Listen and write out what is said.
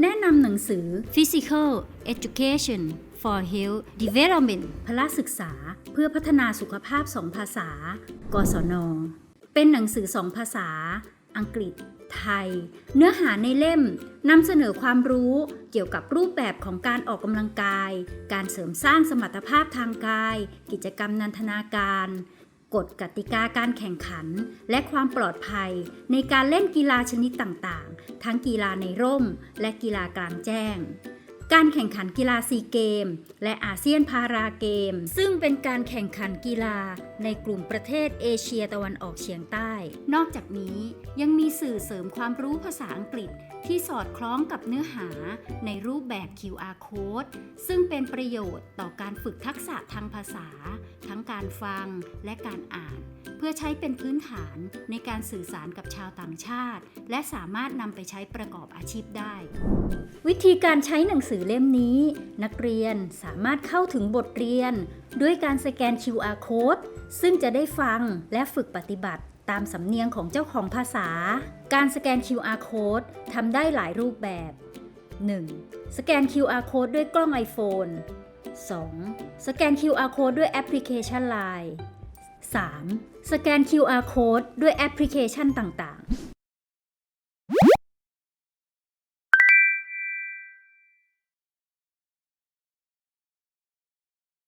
แนะนำหนังสือ Physical Education for Health Development พละศึกษา เพื่อพัฒนาสุขภาพ2ภาษา กศน เป็นหนังสือ2ภาษา อังกฤษ ไทย เนื้อหาในเล่มนำเสนอความรู้เกี่ยวกับรูปแบบของการออกกำลังกาย การเสริมสร้างสมรรถภาพทางกาย กิจกรรมนันทนาการ กฎกติกาการแข่งขัน และความปลอดภัย ในการเล่นกีฬาชนิดต่างๆ ทั้งกีฬาในร่ม และกีฬากลางแจ้ง การแข่งขันกีฬาซีเกม และอาเซียนพาราเกม ซึ่งเป็นการแข่งขันกีฬาในกลุ่มประเทศเอเชียตะวันออกเฉียงใต้ นอกจากนี้ยังมีสื่อเสริมความรู้ภาษาอังกฤษที่สอดคล้องกับเนื้อหาในรูปแบบ QR code ซึ่งเป็นประโยชน์ต่อการฝึกทักษะทางภาษา การฟังและการอ่าน เพื่อใช้เป็นพื้นฐานในการสื่อสารกับชาวต่างชาติ และสามารถนำไปใช้ประกอบอาชีพได้ วิธีการใช้หนังสือเล่มนี้ นักเรียนสามารถเข้าถึงบทเรียน ด้วยการสแกน QR code ซึ่งจะได้ฟังและฝึกปฏิบัติตามสำเนียงของเจ้าของภาษา การสแกน QR code ทำได้หลายรูปแบบ 1. สแกน QR code ด้วยกล้อง iPhone 2. สแกน QR code ด้วยแอปพลิเคชัน Line 3. สแกน QR code ด้วยแอปพลิเคชันต่างๆ